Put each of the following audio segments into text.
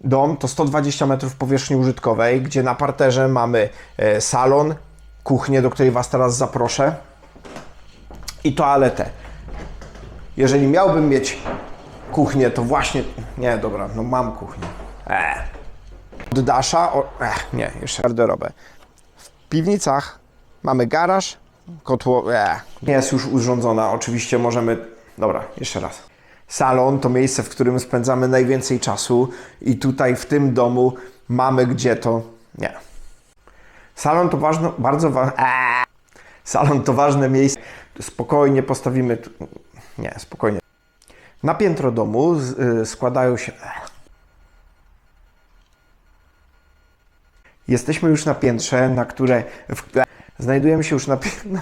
dom to 120 metrów powierzchni użytkowej, gdzie na parterze mamy e, salon, kuchnię, do której Was teraz zaproszę i toaletę. Jeżeli miałbym mieć kuchnię, to właśnie... Nie, dobra, no mam kuchnię. Eee. Od Dasza... O, ech, nie, jeszcze garderobę. W piwnicach mamy garaż, kotło... Eee. Nie jest już urządzona, oczywiście możemy... Dobra, jeszcze raz. Salon to miejsce, w którym spędzamy najwięcej czasu i tutaj w tym domu mamy gdzie to... Nie. Salon to ważne, bardzo ważne... Salon to ważne miejsce. Spokojnie postawimy... Tu... Nie, spokojnie. Na piętro domu z, y, składają się... Jesteśmy już na piętrze, na które... W, znajdujemy się już na, pi- na...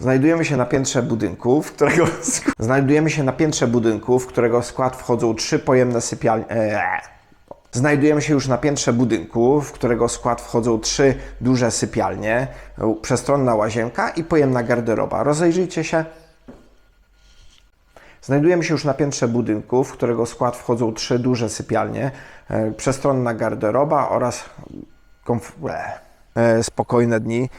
Znajdujemy się na piętrze budynku, w którego... Znajdujemy się na piętrze budynku, w którego skład wchodzą trzy pojemne sypialnie... Eee. Znajdujemy się już na piętrze budynku, w którego skład wchodzą trzy duże sypialnie, przestronna łazienka i pojemna garderoba. Rozejrzyjcie się. Znajdujemy się już na piętrze budynku, w którego skład wchodzą trzy duże sypialnie, e, przestronna garderoba oraz komf- e, e, spokojne dni.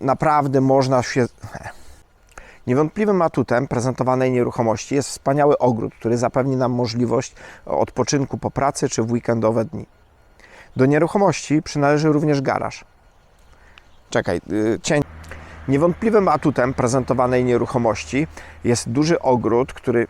Naprawdę można się. Niewątpliwym atutem prezentowanej nieruchomości jest wspaniały ogród, który zapewni nam możliwość odpoczynku po pracy czy w weekendowe dni. Do nieruchomości przynależy również garaż. Czekaj, yy, cień. Niewątpliwym atutem prezentowanej nieruchomości jest duży ogród, który